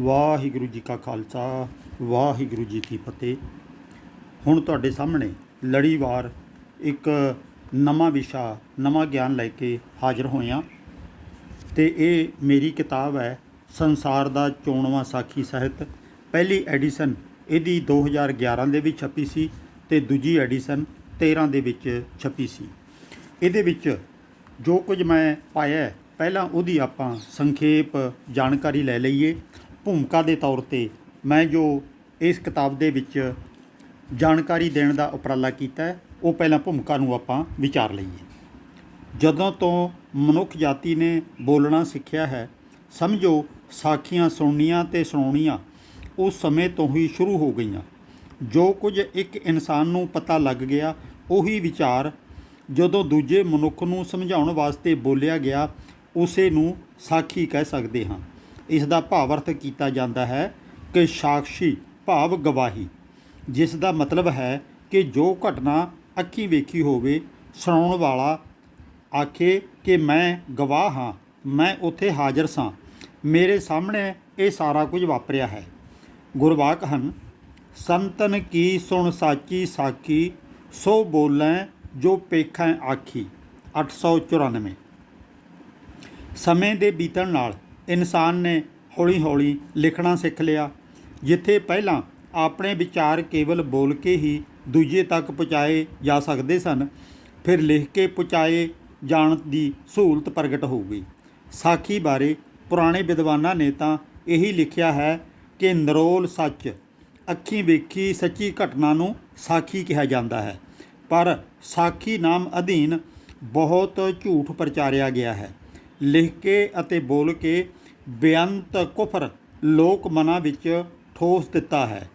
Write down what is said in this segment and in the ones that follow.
ਵਾਹਿਗੁਰੂ ਜੀ ਕਾ ਖਾਲਸਾ, ਵਾਹਿਗੁਰੂ ਜੀ ਕੀ ਫਤਿਹ। ਹੁਣ ਤੁਹਾਡੇ ਸਾਹਮਣੇ ਲੜੀਵਾਰ ਇੱਕ ਨਵਾਂ ਵਿਸ਼ਾ, ਨਵਾਂ ਗਿਆਨ ਲੈ ਕੇ ਹਾਜ਼ਰ ਹੋਇਆ ਤੇ ਇਹ ਮੇਰੀ ਕਿਤਾਬ ਹੈ, ਸੰਸਾਰ ਦਾ ਚੋਣਵਾਂ ਸਾਖੀ ਸਾਹਿਤ। ਪਹਿਲੀ ਐਡੀਸ਼ਨ ਇਹਦੀ 2011 ਦੇ ਵਿੱਚ ਛਪੀ ਸੀ ਤੇ ਦੂਜੀ ਐਡੀਸ਼ਨ 13 ਦੇ ਵਿੱਚ ਛਪੀ ਸੀ। ਇਹਦੇ ਵਿੱਚ ਜੋ ਕੁਝ ਮੈਂ ਪਾਇਆ ਪਹਿਲਾਂ ਉਹਦੀ ਆਪਾਂ ਸੰਖੇਪ ਜਾਣਕਾਰੀ ਲੈ ਲਈਏ। ਭੂਮਿਕਾ ਦੇ ਤੌਰ ਤੇ ਮੈਂ ਜੋ ਇਸ ਕਿਤਾਬ ਦੇ ਵਿੱਚ ਜਾਣਕਾਰੀ ਦੇਣ ਦਾ ਉਪਰਾਲਾ ਕੀਤਾ ਉਹ ਪਹਿਲਾਂ ਭੂਮਿਕਾ ਨੂੰ ਆਪਾਂ ਵਿਚਾਰ ਲਈਏ। ਜਦੋਂ ਤੋਂ ਮਨੁੱਖ ਜਾਤੀ ਨੇ ਬੋਲਣਾ ਸਿੱਖਿਆ ਹੈ, ਸਮਝੋ ਸਾਖੀਆਂ ਸੁਣਨੀਆਂ ਤੇ ਸੁਣਾਉਣੀਆਂ ਉਸ ਸਮੇਂ ਤੋਂ ਹੀ ਸ਼ੁਰੂ ਹੋ ਗਈਆਂ। ਜੋ ਕੁਝ ਇੱਕ ਇਨਸਾਨ ਨੂੰ ਪਤਾ ਲੱਗ ਗਿਆ, ਉਹੀ ਵਿਚਾਰ ਜਦੋਂ ਦੂਜੇ ਮਨੁੱਖ ਨੂੰ ਸਮਝਾਉਣ ਵਾਸਤੇ ਬੋਲਿਆ ਗਿਆ, ਉਸੇ ਨੂੰ ਸਾਖੀ ਕਹਿ ਸਕਦੇ ਹਾਂ। ਇਸ ਦਾ ਭਾਵ ਅਰਥ ਕੀਤਾ ਜਾਂਦਾ ਹੈ ਕਿ ਸਾਖੀ ਭਾਵ ਗਵਾਹੀ। ਜਿਸ ਦਾ ਮਤਲਬ ਹੈ ਕਿ ਜੋ ਘਟਨਾ ਅੱਖੀ ਵੇਖੀ ਹੋਵੇ, ਸੁਣਾਉਣ ਵਾਲਾ ਆਖੇ ਕਿ ਮੈਂ ਗਵਾਹ ਹਾਂ, ਮੈਂ ਉੱਥੇ ਹਾਜ਼ਰ ਸਾਂ। ਮੇਰੇ ਸਾਹਮਣੇ ਇਹ ਸਾਰਾ ਕੁਝ ਵਾਪਰਿਆ ਹੈ। ਗੁਰਵਾਕ ਹਨ, ਸੰਤਨ ਕੀ ਸੁਣ ਸਾਚੀ ਸਾਖੀ, ਸੋ ਬੋਲੈ ਜੋ ਪੇਖਾਂ ਆਖੀ। 894 ਸਮੇਂ ਦੇ ਬੀਤਣ ਨਾਲ ਇਨਸਾਨ ਨੇ ਹੌਲੀ-ਹੌਲੀ ਲਿਖਣਾ ਸਿੱਖ ਲਿਆ, ਜਿੱਥੇ ਪਹਿਲਾਂ ਆਪਣੇ ਵਿਚਾਰ ਕੇਵਲ ਬੋਲ ਕੇ ਹੀ ਦੂਜੇ ਤੱਕ ਪਹੁੰਚਾਏ ਜਾ ਸਕਦੇ ਸਨ, ਫਿਰ ਲਿਖ ਕੇ ਪਹੁੰਚਾਏ ਜਾਣ ਦੀ ਸਹੂਲਤ ਪ੍ਰਗਟ ਹੋ ਗਈ। ਸਾਖੀ ਬਾਰੇ ਪੁਰਾਣੇ ਵਿਦਵਾਨਾਂ ਨੇ ਤਾਂ ਇਹੀ ਲਿਖਿਆ ਹੈ ਕਿ ਨਰੋਲ ਸੱਚ, ਅੱਖੀਂ ਵੇਖੀ ਸੱਚੀ ਘਟਨਾ ਨੂੰ ਸਾਖੀ ਕਿਹਾ ਜਾਂਦਾ ਹੈ। ਪਰ ਸਾਖੀ ਨਾਮ ਅਧੀਨ ਬਹੁਤ ਝੂਠ ਪ੍ਰਚਾਰਿਆ ਗਿਆ ਹੈ। ਲਿਖ ਕੇ ਅਤੇ ਬੋਲ ਕੇ ਬੇਅੰਤ ਕੁਫਰ ਲੋਕ ਮਨਾਂ ਵਿੱਚ ਠੋਸ ਦਿੱਤਾ ਹੈ,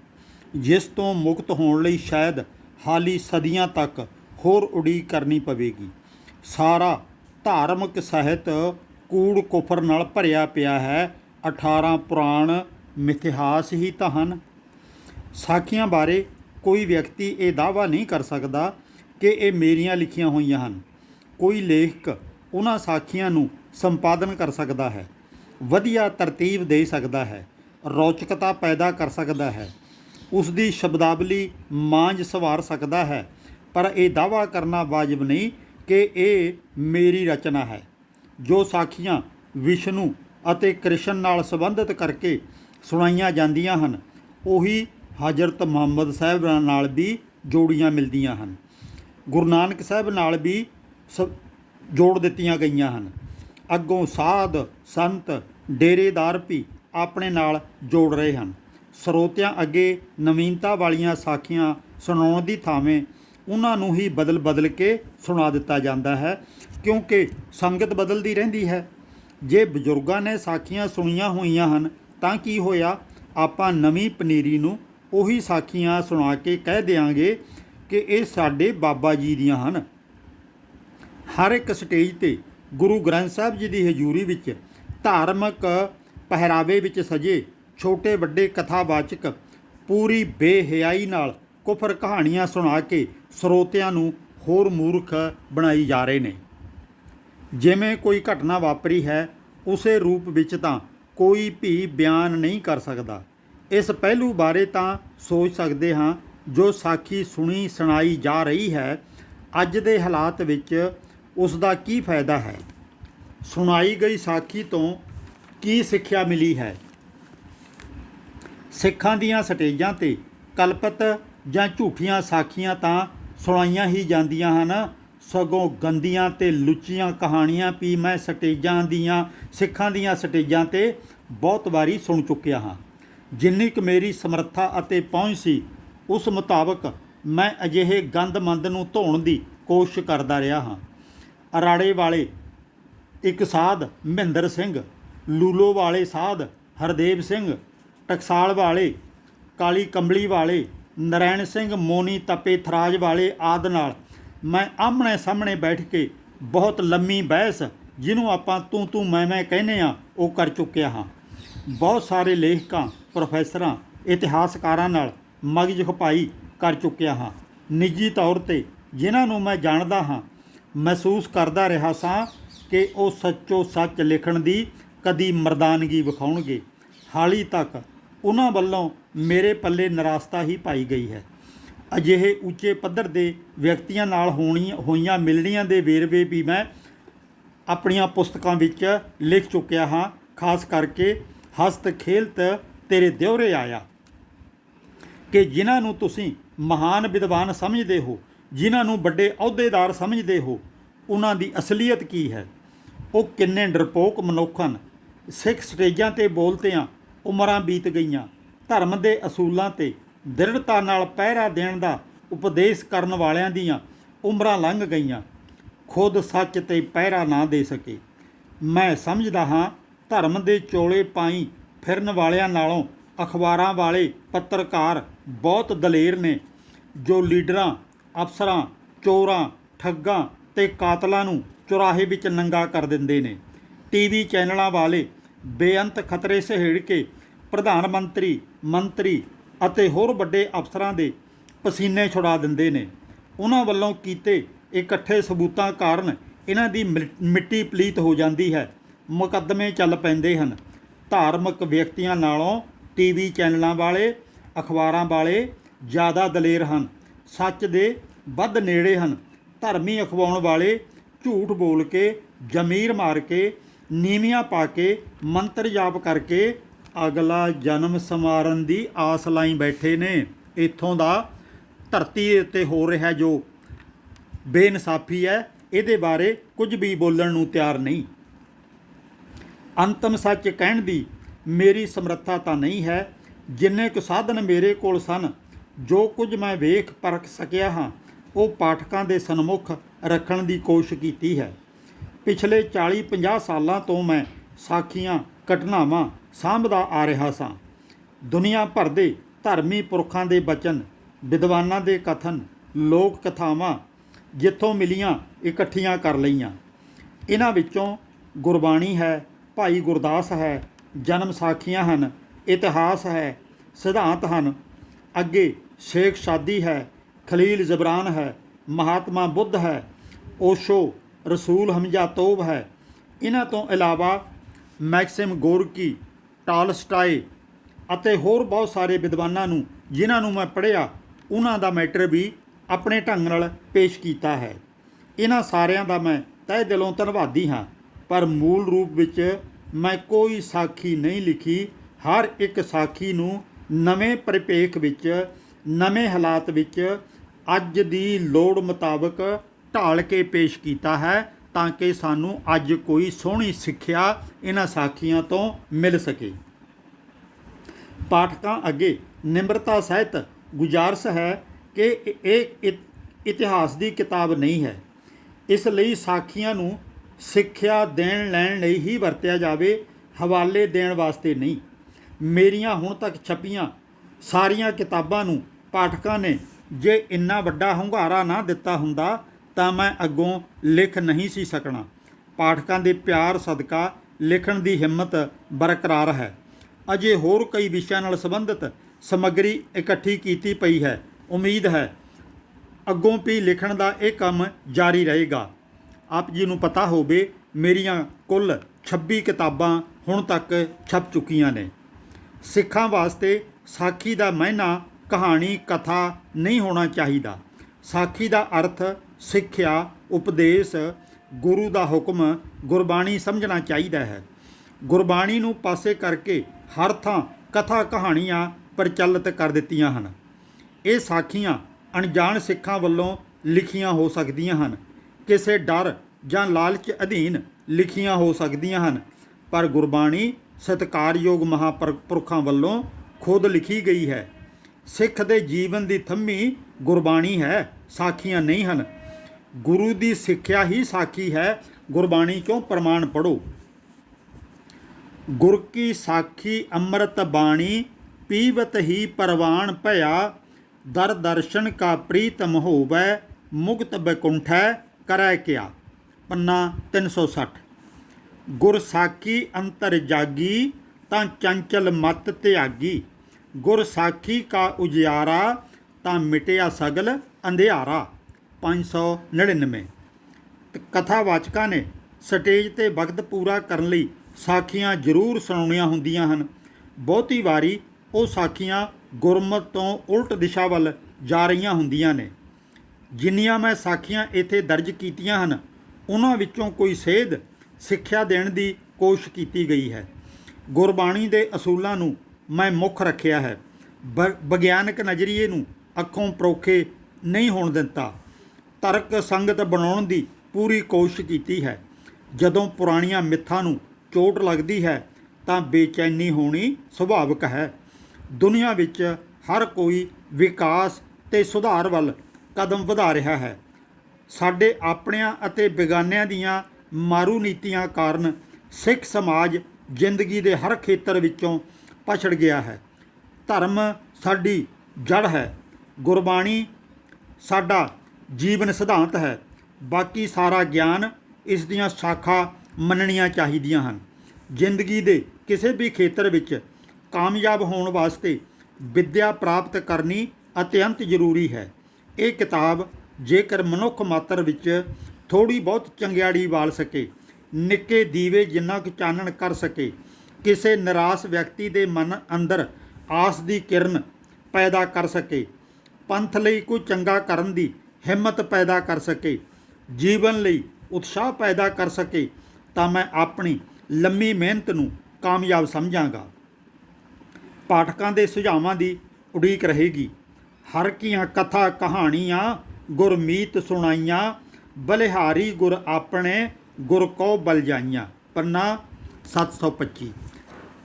ਜਿਸ ਤੋਂ ਮੁਕਤ ਹੋਣ ਲਈ ਸ਼ਾਇਦ ਹਾਲੀ ਸਦੀਆਂ ਤੱਕ ਹੋਰ ਉਡੀਕ ਕਰਨੀ ਪਵੇਗੀ। ਸਾਰਾ ਧਾਰਮਿਕ ਸਾਹਿਤ ਕੂੜ ਕੁਫਰ ਨਾਲ ਭਰਿਆ ਪਿਆ ਹੈ 18 ਪੁਰਾਣ ਮਿਥਿਹਾਸ ਹੀ ਤਾਂ ਹਨ। ਸਾਖੀਆਂ ਬਾਰੇ ਕੋਈ ਵਿਅਕਤੀ ਇਹ ਦਾਅਵਾ ਨਹੀਂ ਕਰ ਸਕਦਾ ਕਿ ਇਹ ਮੇਰੀਆਂ ਲਿਖੀਆਂ ਹੋਈਆਂ ਹਨ। ਕੋਈ ਲੇਖਕ ਉਹਨਾਂ ਸਾਖੀਆਂ ਨੂੰ ਸੰਪਾਦਨ ਕਰ ਸਕਦਾ ਹੈ। ਵਧੀਆ ਤਰਤੀਬ ਦੇ ਸਕਦਾ ਹੈ, ਰੌਚਕਤਾ ਪੈਦਾ ਕਰ ਸਕਦਾ ਹੈ ਉਸ ਦੀ ਸ਼ਬਦਾਵਲੀ ਮਾਂਝ ਸਵਾਰ ਸਕਦਾ ਹੈ, ਪਰ ਇਹ ਦਾਅਵਾ ਕਰਨਾ ਵਾਜਬ ਨਹੀਂ ਕਿ ਇਹ ਮੇਰੀ ਰਚਨਾ ਹੈ, ਜੋ ਸਾਖੀਆਂ ਵਿਸ਼ਨੂੰ ਅਤੇ ਕ੍ਰਿਸ਼ਨ ਨਾਲ ਸੰਬੰਧਿਤ ਕਰਕੇ ਸੁਣਾਈਆਂ ਜਾਂਦੀਆਂ ਹਨ, ਉਹੀ ਹਜ਼ਰਤ ਮੁਹੰਮਦ ਸਾਹਿਬ ਨਾਲ ਵੀ ਜੋੜੀਆਂ ਮਿਲਦੀਆਂ ਹਨ, ਗੁਰੂ ਨਾਨਕ ਸਾਹਿਬ ਨਾਲ ਵੀ ਸ, ਜੋੜ ਦਿੱਤੀਆਂ ਗਈਆਂ ਹਨ, ਅੱਗੋਂ ਸਾਧ, ਸੰਤ ਡੇਰੇਦਾਰ ਵੀ ਆਪਣੇ ਨਾਲ ਜੋੜ ਰਹੇ ਹਨ। ਸਰੋਤਿਆਂ ਅੱਗੇ ਨਵੀਨਤਾ ਵਾਲੀਆਂ ਸਾਖੀਆਂ ਸੁਣਾਉਣ ਦੀ ਥਾਵੇਂ ਉਹਨਾਂ ਨੂੰ ਹੀ ਬਦਲ ਬਦਲ ਕੇ ਸੁਣਾ ਦਿੱਤਾ ਜਾਂਦਾ ਹੈ, ਕਿਉਂਕਿ ਸੰਗਤ ਬਦਲਦੀ ਰਹਿੰਦੀ ਹੈ। ਜੇ ਬਜ਼ੁਰਗਾਂ ਨੇ ਸਾਖੀਆਂ ਸੁਣੀਆਂ ਹੋਈਆਂ ਹਨ, ਤਾਂ ਕੀ ਹੋਇਆ? ਆਪਾਂ ਨਵੀਂ ਪਨੀਰੀ ਨੂੰ ਉਹੀ ਸਾਖੀਆਂ ਸੁਣਾ ਕੇ ਕਹਿ ਦਿਆਂਗੇ ਕਿ ਇਹ ਸਾਡੇ ਬਾਬਾ ਜੀ ਦੀਆਂ ਹਨ। ਹਰ ਇੱਕ ਸਟੇਜ ਤੇ ਗੁਰੂ ਗ੍ਰੰਥ ਸਾਹਿਬ ਜੀ ਦੀ ਹਜ਼ੂਰੀ ਵਿੱਚ ਧਾਰਮਿਕ ਪਹਿਰਾਵੇ ਵਿੱਚ ਸਜੇ ਛੋਟੇ ਵੱਡੇ ਕਥਾਵਾਚਕ ਪੂਰੀ ਬੇਹਿਆਈ ਨਾਲ ਕੁਫਰ ਕਹਾਣੀਆਂ ਸੁਣਾ ਕੇ ਸਰੋਤਿਆਂ ਨੂੰ ਹੋਰ ਮੂਰਖ ਬਣਾਈ ਜਾ ਰਹੇ ਨੇ। ਜਿਵੇਂ ਕੋਈ ਘਟਨਾ ਵਾਪਰੀ ਹੈ, ਉਸੇ ਰੂਪ ਵਿੱਚ ਤਾਂ ਕੋਈ ਵੀ ਬਿਆਨ ਨਹੀਂ ਕਰ ਸਕਦਾ। ਇਸ ਪਹਿਲੂ ਬਾਰੇ ਤਾਂ ਸੋਚ ਸਕਦੇ ਹਾਂ, ਜੋ ਸਾਖੀ ਸੁਣੀ ਸੁਣਾਈ ਜਾ ਰਹੀ ਹੈ। ਅੱਜ ਦੇ ਹਾਲਾਤ ਵਿੱਚ ਉਸ ਦਾ ਕੀ ਫਾਇਦਾ ਹੈ? ਸੁਣਾਈ ਗਈ ਸਾਖੀ ਤੋਂ ਕੀ ਸਿੱਖਿਆ ਮਿਲੀ ਹੈ? ਸਿੱਖਾਂ ਦੀਆਂ ਸਟੇਜਾਂ ਤੇ ਕਲਪਤ ਜਾਂ ਝੂਠੀਆਂ ਸਾਖੀਆਂ ਤਾਂ ਸੁਣਾਈਆਂ ਹੀ ਜਾਂਦੀਆਂ ਹਨ। ਸਗੋਂ ਗੰਦੀਆਂ ਤੇ ਲੁੱਚੀਆਂ ਕਹਾਣੀਆਂ ਵੀ ਮੈਂ ਸਟੇਜਾਂ ਦੀਆਂ, ਸਿੱਖਾਂ ਦੀਆਂ ਸਟੇਜਾਂ ਤੇ ਬਹੁਤ ਵਾਰੀ ਸੁਣ ਚੁੱਕਿਆ ਹਾਂ। ਜਿੰਨੀ ਕੁ ਮੇਰੀ ਸਮਰੱਥਾ ਅਤੇ ਪਹੁੰਚ ਸੀ, ਉਸ ਮੁਤਾਬਕ ਮੈਂ ਅਜਿਹੇ ਗੰਦਮੰਦ ਨੂੰ ਧੋਣ ਦੀ ਕੋਸ਼ਿਸ਼ ਕਰਦਾ ਰਿਹਾ ਹਾਂ। ਅਰਾੜੇ ਵਾਲੇ ਇੱਕ ਸਾਧ, ਮਹਿੰਦਰ ਸਿੰਘ। ਲੂਲੋ ਵਾਲੇ ਸਾਧ, ਹਰਦੇਵ ਸਿੰਘ। ਟਕਸਾਲ ਵਾਲੇ, ਕਾਲੀ ਕੰਬਲੀ ਵਾਲੇ, ਨਰੈਣ ਸਿੰਘ, ਮੋਨੀ ਤਪੇ ਥਰਾਜ ਵਾਲੇ ਆਦ ਨਾਲ ਮੈਂ ਆਹਮਣੇ ਸਾਹਮਣੇ ਬੈਠ ਕੇ ਬਹੁਤ ਲੰਮੀ ਬਹਿਸ, ਜਿਹਨੂੰ ਆਪਾਂ ਤੂੰ ਤੂੰ ਮੈਂ ਮੈਂ ਕਹਿੰਦੇ ਆ ਉਹ ਕਰ ਚੁੱਕਿਆ ਹਾਂ। ਬਹੁਤ ਸਾਰੇ ਲੇਖਕਾਂ, ਪ੍ਰੋਫੈਸਰਾਂ, ਇਤਿਹਾਸਕਾਰਾਂ ਨਾਲ ਮਗਜ ਖਪਾਈ ਕਰ ਚੁੱਕਿਆ ਹਾਂ। ਨਿੱਜੀ ਤੌਰ ਤੇ ਜਿਨ੍ਹਾਂ ਨੂੰ ਮੈਂ ਜਾਣਦਾ ਹਾਂ, ਮਹਿਸੂਸ ਕਰਦਾ ਰਿਹਾ ਸਾਂ ਕਿ ਉਹ ਸੱਚੋ ਸੱਚ ਲਿਖਣ ਦੀ ਕਦੀ ਮਰਦਾਨਗੀ ਵਿਖਾਉਣਗੇ। ਹਾਲੀ ਤੱਕ ਉਹਨਾਂ ਵੱਲੋਂ ਮੇਰੇ ਪੱਲੇ ਨਿਰਾਸਤਾ ਹੀ ਪਾਈ ਗਈ ਹੈ। ਅਜਿਹੇ ਉੱਚੇ ਪੱਧਰ ਦੇ ਵਿਅਕਤੀਆਂ ਨਾਲ ਹੋਣੀ ਹੋਈਆਂ ਮਿਲਣੀਆਂ ਦੇ ਵੇਰਵੇ ਵੀ ਮੈਂ ਆਪਣੀਆਂ ਪੁਸਤਕਾਂ ਵਿੱਚ ਲਿਖ ਚੁੱਕਿਆ ਹਾਂ, ਖਾਸ ਕਰਕੇ ਹਸਤ ਖੇਲਤ ਤੇਰੇ ਦਿਉਰੇ ਆਇਆ। ਕਿ ਜਿਨ੍ਹਾਂ ਨੂੰ ਤੁਸੀਂ ਮਹਾਨ ਵਿਦਵਾਨ ਸਮਝਦੇ ਹੋ, ਜਿਨ੍ਹਾਂ ਨੂੰ ਵੱਡੇ ਅਹੁਦੇਦਾਰ ਸਮਝਦੇ ਹੋ, ਉਹਨਾਂ ਦੀ ਅਸਲੀਅਤ ਕੀ ਹੈ? ਉਹ ਕਿੰਨੇ ਡਰਪੋਕ ਮਨੁੱਖ ਹਨ। ਸਿੱਖ ਸਟੇਜਾਂ ਤੇ ਬੋਲਦਿਆਂ ਉਮਰਾਂ ਬੀਤ ਗਈਆਂ। ਧਰਮ ਦੇ ਅਸੂਲਾਂ ਤੇ ਦ੍ਰਿੜਤਾ ਨਾਲ ਪਹਿਰਾ ਦੇਣ ਦਾ ਉਪਦੇਸ਼ ਕਰਨ ਵਾਲਿਆਂ ਦੀਆਂ ਉਮਰਾਂ ਲੰਘ ਗਈਆਂ। ਖੁਦ ਸੱਚ ਤੇ ਪਹਿਰਾ ਨਾ ਦੇ ਸਕੇ। ਮੈਂ ਸਮਝਦਾ ਹਾਂ, ਧਰਮ ਦੇ ਚੋਲੇ ਪਾਈ ਫਿਰਨ ਵਾਲਿਆਂ ਨਾਲੋਂ ਅਖਬਾਰਾਂ ਵਾਲੇ ਪੱਤਰਕਾਰ ਬਹੁਤ ਦਲੇਰ ਨੇ, ਜੋ ਲੀਡਰਾਂ, ਅਫਸਰਾਂ, ਚੋਰਾਂ, ਠੱਗਾਂ ਤੇ ਕਾਤਲਾਂ ਨੂੰ ਚੁਰਾਹੇ ਵਿੱਚ ਨੰਗਾ ਕਰ ਦਿੰਦੇ ਨੇ। ਟੀਵੀ ਚੈਨਲਾਂ ਵਾਲੇ ਬੇਅੰਤ ਖਤਰੇ ਸਹੇੜ ਕੇ ਪ੍ਰਧਾਨ ਮੰਤਰੀ ਮੰਤਰੀ ਅਤੇ ਹੋਰ ਵੱਡੇ ਅਫਸਰਾਂ ਦੇ ਪਸੀਨੇ ਛੁਡਾ ਦਿੰਦੇ ਨੇ। ਉਹਨਾਂ ਵੱਲੋਂ ਕੀਤੇ ਇਕੱਠੇ ਸਬੂਤਾਂ ਕਾਰਨ ਇਹਨਾਂ ਦੀ ਮਿ- ਮਿੱਟੀ ਪਲੀਤ ਹੋ ਜਾਂਦੀ ਹੈ। ਮੁਕੱਦਮੇ ਚੱਲ ਪੈਂਦੇ ਹਨ। ਧਾਰਮਿਕ ਵਿਅਕਤੀਆਂ ਨਾਲੋਂ ਟੀਵੀ ਚੈਨਲਾਂ ਵਾਲੇ, ਅਖਬਾਰਾਂ ਵਾਲੇ ਜ਼ਿਆਦਾ ਦਲੇਰ ਹਨ। ਸੱਚ ਦੇ ਵੱਧ ਨੇੜੇ ਹਨ। ਧਰਮੀ ਅਖਵਾਉਣ ਵਾਲੇ ਝੂਠ ਬੋਲ ਕੇ, ਜ਼ਮੀਰ ਮਾਰ ਕੇ, ਨੀਵੀਆਂ ਪਾ ਕੇ, ਮੰਤਰ ਜਾਪ ਕਰਕੇ ਅਗਲਾ ਜਨਮ ਸਮਾਰਨ ਦੀ ਆਸ ਲਾਈ ਬੈਠੇ ਨੇ। ਇੱਥੋਂ ਦਾ ਧਰਤੀ ਦੇ ਉੱਤੇ ਹੋ ਰਿਹਾ ਜੋ ਬੇਇਨਸਾਫੀ ਹੈ, ਇਹਦੇ ਬਾਰੇ ਕੁਝ ਵੀ ਬੋਲਣ ਨੂੰ ਤਿਆਰ ਨਹੀਂ। ਅੰਤਮ ਸੱਚ ਕਹਿਣ ਦੀ ਮੇਰੀ ਸਮਰੱਥਾ ਤਾਂ ਨਹੀਂ ਹੈ, ਜਿੰਨੇ ਕੁ ਸਾਧਨ ਮੇਰੇ ਕੋਲ ਸਨ, ਜੋ ਕੁਝ ਮੈਂ ਵੇਖ ਪਰਖ ਸਕਿਆ ਹਾਂ, ਉਹ ਪਾਠਕਾਂ ਦੇ ਸਨਮੁਖ ਰੱਖਣ ਦੀ ਕੋਸ਼ਿਸ਼ ਕੀਤੀ ਹੈ। ਪਿਛਲੇ 40-50 ਸਾਲਾਂ ਤੋਂ ਮੈਂ ਸਾਖੀਆਂ ਘਟਨਾਵਾਂ ਸਾਂਭਦਾ ਆ ਰਿਹਾ ਸਾਂ। ਦੁਨੀਆ ਭਰ ਦੇ ਧਰਮੀ ਪੁਰਖਾਂ ਦੇ ਬਚਨ, ਵਿਦਵਾਨਾਂ ਦੇ ਕਥਨ, ਲੋਕ ਕਥਾਵਾਂ ਜਿੱਥੋਂ ਮਿਲੀਆਂ ਇਕੱਠੀਆਂ ਕਰ ਲਈਆਂ। ਇਹਨਾਂ ਵਿੱਚੋਂ ਗੁਰਬਾਣੀ ਹੈ, ਭਾਈ ਗੁਰਦਾਸ ਹੈ, ਜਨਮ ਸਾਖੀਆਂ ਹਨ, ਇਤਿਹਾਸ ਹੈ, ਸਿਧਾਂਤ ਹਨ, ਅੱਗੇ ਸ਼ੇਖ ਸ਼ਾਦੀ ਹੈ, ਖਲੀਲ ਜਬਰਾਨ ਹੈ, ਮਹਾਤਮਾ ਬੁੱਧ ਹੈ ਓਸ਼ੋ, ਰਸੂਲ ਹਮਜ਼ਾ ਤੋਬ ਹੈ। ਇਹਨਾਂ ਤੋਂ ਇਲਾਵਾ ਮੈਕਸਿਮ ਗੋਰਕੀ, ਟਾਲਸਟਾਏ ਅਤੇ ਹੋਰ ਬਹੁਤ ਸਾਰੇ ਵਿਦਵਾਨਾਂ ਨੂੰ, ਜਿਨ੍ਹਾਂ ਨੂੰ ਮੈਂ ਪੜ੍ਹਿਆ, ਉਹਨਾਂ ਦਾ ਮੈਟਰ ਵੀ ਆਪਣੇ ਢੰਗ ਨਾਲ ਪੇਸ਼ ਕੀਤਾ ਹੈ। ਇਹਨਾਂ ਸਾਰਿਆਂ ਦਾ ਮੈਂ ਤਹਿ ਦਿਲੋਂ ਧੰਨਵਾਦੀ ਹਾਂ, ਪਰ ਮੂਲ ਰੂਪ ਵਿੱਚ ਮੈਂ ਕੋਈ ਸਾਖੀ ਨਹੀਂ ਲਿਖੀ। ਹਰ ਇੱਕ ਸਾਖੀ ਨੂੰ ਨਵੇਂ ਪਰਿਪੇਖ ਵਿੱਚ, ਨਵੇਂ ਹਾਲਾਤ ਵਿੱਚ ਅੱਜ ਦੀ ਲੋੜ ਮੁਤਾਬਕ ਢਾਲ ਕੇ ਪੇਸ਼ ਕੀਤਾ ਹੈ ਤਾਂ ਕਿ ਸਾਨੂੰ ਅੱਜ ਕੋਈ ਸੋਹਣੀ ਸਿੱਖਿਆ ਇਹਨਾਂ ਸਾਖੀਆਂ ਤੋਂ ਮਿਲ ਸਕੇ। ਪਾਠਕਾਂ ਅੱਗੇ ਨਿਮਰਤਾ ਸਹਿਤ ਗੁਜ਼ਾਰਸ ਹੈ ਕਿ ਇਹ- ਇਹ ਇਤਿਹਾਸ ਦੀ ਕਿਤਾਬ ਨਹੀਂ ਹੈ। ਇਸ ਲਈ ਸਾਖੀਆਂ ਨੂੰ ਸਿੱਖਿਆ ਦੇਣ ਲੈਣ ਲਈ ਹੀ ਵਰਤਿਆ ਜਾਵੇ, ਹਵਾਲੇ ਦੇਣ ਵਾਸਤੇ ਨਹੀਂ। ਮੇਰੀਆਂ ਹੁਣ ਤੱਕ ਛਪੀਆਂ ਸਾਰੀਆਂ ਕਿਤਾਬਾਂ ਨੂੰ ਪਾਠਕਾਂ ਨੇ ਜੇ ਇੰਨਾ ਵੱਡਾ ਹੁੰਗਾਰਾ ਨਾ ਦਿੱਤਾ ਹੁੰਦਾ ਤਾਂ ਮੈਂ ਅੱਗੋਂ ਲਿਖ ਨਹੀਂ ਸੀ ਸਕਣਾ। ਪਾਠਕਾਂ ਦੇ ਪਿਆਰ ਸਦਕਾ ਲਿਖਣ ਦੀ ਹਿੰਮਤ ਬਰਕਰਾਰ ਹੈ। ਅਜੇ ਹੋਰ ਕਈ ਵਿਸ਼ਿਆਂ ਨਾਲ ਸੰਬੰਧਿਤ ਸਮੱਗਰੀ ਇਕੱਠੀ ਕੀਤੀ ਪਈ ਹੈ। ਉਮੀਦ ਹੈ ਅੱਗੋਂ ਵੀ ਲਿਖਣ ਦਾ ਇਹ ਕੰਮ ਜਾਰੀ ਰਹੇਗਾ। ਆਪ ਜੀ ਨੂੰ ਪਤਾ ਹੋਵੇ, ਮੇਰੀਆਂ ਕੁੱਲ 26 ਕਿਤਾਬਾਂ ਹੁਣ ਤੱਕ ਛਪ ਚੁੱਕੀਆਂ ਨੇ। ਸਿੱਖਾਂ ਵਾਸਤੇ ਸਾਖੀ ਦਾ ਮਹਿਨਾ ਕਹਾਣੀ ਕਥਾ ਨਹੀਂ ਹੋਣਾ ਚਾਹੀਦਾ। ਸਾਖੀ ਦਾ ਅਰਥ ਸਿੱਖਿਆ, ਉਪਦੇਸ਼, ਗੁਰੂ ਦਾ ਹੁਕਮ, ਗੁਰਬਾਣੀ ਸਮਝਣਾ ਚਾਹੀਦਾ ਹੈ। ਗੁਰਬਾਣੀ ਨੂੰ ਪਾਸੇ ਕਰਕੇ ਹਰ ਥਾਂ ਕਥਾ ਕਹਾਣੀਆਂ ਪ੍ਰਚਲਿਤ ਕਰ ਦਿੱਤੀਆਂ ਹਨ। ਇਹ ਸਾਖੀਆਂ ਅਣਜਾਣ ਸਿੱਖਾਂ ਵੱਲੋਂ ਲਿਖੀਆਂ ਹੋ ਸਕਦੀਆਂ ਹਨ। ਕਿਸੇ ਡਰ ਜਾਂ ਲਾਲਚ ਅਧੀਨ ਲਿਖੀਆਂ ਹੋ ਸਕਦੀਆਂ ਹਨ। ਪਰ ਗੁਰਬਾਣੀ ਸਤਿਕਾਰਯੋਗ ਮਹਾਂਪੁਰਖਾਂ ਵੱਲੋਂ ਖੁਦ ਲਿਖੀ ਗਈ ਹੈ। ਸਿੱਖ ਦੇ ਜੀਵਨ ਦੀ ਥੰਮੀ ਗੁਰਬਾਣੀ ਹੈ, ਸਾਖੀਆਂ ਨਹੀਂ ਹਨ। ਗੁਰੂ ਦੀ ਸਿੱਖਿਆ ਹੀ ਸਾਖੀ ਹੈ। ਗੁਰਬਾਣੀ ਚੋਂ ਪ੍ਰਮਾਣ ਪੜੋ ਗੁਰ ਕੀ ਸਾਖੀ ਅੰਮ੍ਰਿਤ ਬਾਣੀ, ਪੀਵਤ ਹੀ ਪਰਵਾਨ ਭਇਆ, ਦਰ ਦਰਸ਼ਨ ਕਾ ਪ੍ਰੀਤਮ ਹੋਵੈ ਮੁਕਤ ਬੈਕੁੰਠੈ ਕਰੈ ਕਿਆ? ਪੰਨਾ 360 ਗੁਰ ਸਾਖੀ ਅੰਤਰ ਜਾਗੀ, ਤਾਂ ਚੰਚਲ ਮਤ ਤਿਆਗੀ। ਗੁਰ ਸਾਖੀ ਕਾ ਉਜਿਆਰਾ, ਤਾਂ ਮਿਟਿਆ ਸਗਲ ਅੰਧਿਆਰਾ। 599 ਤੇ ਕਥਾਵਾਚਕਾਂ ਨੇ ਸਟੇਜ ਤੇ ਵਕਤ ਪੂਰਾ ਕਰਨ ਲਈ ਸਾਖੀਆਂ ਜ਼ਰੂਰ ਸੁਣਾਉਣੀਆਂ ਹੁੰਦੀਆਂ ਹਨ। ਬਹੁਤੀ ਵਾਰੀ ਉਹ ਸਾਖੀਆਂ ਗੁਰਮਤ ਤੋਂ ਉਲਟ ਦਿਸ਼ਾ ਵੱਲ ਜਾ ਰਹੀਆਂ ਹੁੰਦੀਆਂ ਨੇ। ਜਿੰਨੀਆਂ ਮੈਂ ਸਾਖੀਆਂ ਇੱਥੇ ਦਰਜ ਕੀਤੀਆਂ ਹਨ, ਉਹਨਾਂ ਵਿੱਚੋਂ ਕੋਈ ਸੇਧ ਸਿੱਖਿਆ ਦੇਣ ਦੀ ਕੋਸ਼ਿਸ਼ ਕੀਤੀ ਗਈ ਹੈ। ਗੁਰਬਾਣੀ ਦੇ ਅਸੂਲਾਂ ਨੂੰ ਮੈਂ ਮੁੱਖ ਰੱਖਿਆ ਹੈ। ਬ- ਵਿਗਿਆਨਕ ਨਜ਼ਰੀਏ ਨੂੰ ਅੱਖੋਂ ਪਰੋਖੇ ਨਹੀਂ ਹੋਣ ਦਿੱਤਾ। ਤਰਕ ਸੰਗਤ ਬਣਾਉਣ ਦੀ ਪੂਰੀ ਕੋਸ਼ਿਸ਼ ਕੀਤੀ ਹੈ। ਜਦੋਂ ਪੁਰਾਣੀਆਂ ਮਿੱਥਾਂ ਨੂੰ ਚੋਟ ਲੱਗਦੀ ਹੈ, ਤਾਂ ਬੇਚੈਨੀ ਹੋਣੀ ਸੁਭਾਵਿਕ ਹੈ। ਦੁਨੀਆ ਵਿੱਚ ਹਰ ਕੋਈ ਵਿਕਾਸ ਤੇ ਸੁਧਾਰ ਵੱਲ ਕਦਮ ਵਧਾ ਰਿਹਾ ਹੈ। ਸਾਡੇ ਆਪਣਿਆਂ ਅਤੇ ਬੇਗਾਨਿਆਂ ਦੀਆਂ ਮਾਰੂ ਨੀਤੀਆਂ ਕਾਰਨ ਸਿੱਖ ਸਮਾਜ ਜ਼ਿੰਦਗੀ ਦੇ ਹਰ ਖੇਤਰ ਵਿੱਚੋਂ ਪਛੜ ਗਿਆ ਹੈ। ਧਰਮ ਸਾਡੀ ਜੜ ਹੈ। ਗੁਰਬਾਣੀ ਸਾਡਾ ਜੀਵਨ ਸਿਧਾਂਤ ਹੈ। ਬਾਕੀ ਸਾਰਾ ਗਿਆਨ ਇਸ ਦੀਆਂ ਸ਼ਾਖਾ ਮੰਨਣੀਆਂ ਚਾਹੀਦੀਆਂ ਹਨ। ਜ਼ਿੰਦਗੀ ਦੇ ਕਿਸੇ ਵੀ ਖੇਤਰ ਵਿੱਚ ਕਾਮਯਾਬ ਹੋਣ ਵਾਸਤੇ ਵਿੱਦਿਆ ਪ੍ਰਾਪਤ ਕਰਨੀ ਅਤਿਅੰਤ ਜ਼ਰੂਰੀ ਹੈ। ਇਹ ਕਿਤਾਬ ਜੇਕਰ ਮਨੁੱਖ ਮਾਤਰ ਵਿੱਚ ਥੋੜੀ ਬਹੁਤ ਚੰਗਿਆੜੀ ਵਾਲ ਸਕੇ, ਨਿੱਕੇ ਦੀਵੇ ਜਿੰਨਾ ਕੁ ਚਾਨਣ ਕਰ ਸਕੇ, ਕਿਸੇ ਨਿਰਾਸ਼ ਵਿਅਕਤੀ ਦੇ ਮਨ ਅੰਦਰ ਆਸ ਦੀ ਕਿਰਨ ਪੈਦਾ ਕਰ ਸਕੇ, ਪੰਥ ਲਈ ਕੋਈ ਚੰਗਾ ਕਰਨ ਦੀ ਹਿੰਮਤ ਪੈਦਾ ਕਰ ਸਕੇ, ਜੀਵਨ ਲਈ ਉਤਸ਼ਾਹ ਪੈਦਾ ਕਰ ਸਕੇ, ਤਾਂ ਮੈਂ ਆਪਣੀ ਲੰਮੀ ਮਿਹਨਤ ਨੂੰ ਕਾਮਯਾਬ ਸਮਝਾਂਗਾ। ਪਾਠਕਾਂ ਦੇ ਸੁਝਾਵਾਂ ਦੀ ਉਡੀਕ ਰਹੇਗੀ। ਹਰ ਕੀਆਂ ਕਥਾ ਕਹਾਣੀਆਂ, ਗੁਰਮੀਤ ਸੁਣਾਈਆਂ, ਬਲਿਹਾਰੀ ਗੁਰ ਆਪਣੇ, ਗੁਰ ਕੋ ਬਲ ਜਾਈਆਂ। ਪੰਨਾ 725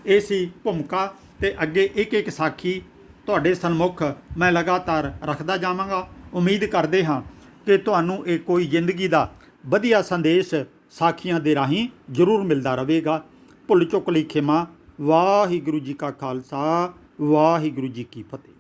ਇਹ ਸੀ ਭੂਮਿਕਾ ਤੇ ਅੱਗੇ ਇੱਕ ਇੱਕ ਸਾਖੀ ਤੁਹਾਡੇ ਸਨਮੁਖ ਮੈਂ ਲਗਾਤਾਰ ਰੱਖਦਾ ਜਾਵਾਂਗਾ। ਉਮੀਦ ਕਰਦੇ ਹਾਂ ਕਿ ਤੁਹਾਨੂੰ ਇਹ ਕੋਈ ਜ਼ਿੰਦਗੀ ਦਾ ਵਧੀਆ ਸੰਦੇਸ਼ ਸਾਖੀਆਂ ਦੇ ਰਾਹੀਂ ਜ਼ਰੂਰ ਮਿਲਦਾ ਰਹੇਗਾ। ਭੁੱਲ ਚੁੱਕ ਲਈ ਖਿਮਾ। ਵਾਹਿਗੁਰੂ ਜੀ ਕਾ ਖਾਲਸਾ। ਵਾਹਿਗੁਰੂ ਜੀ ਕੀ ਫਤਿਹ।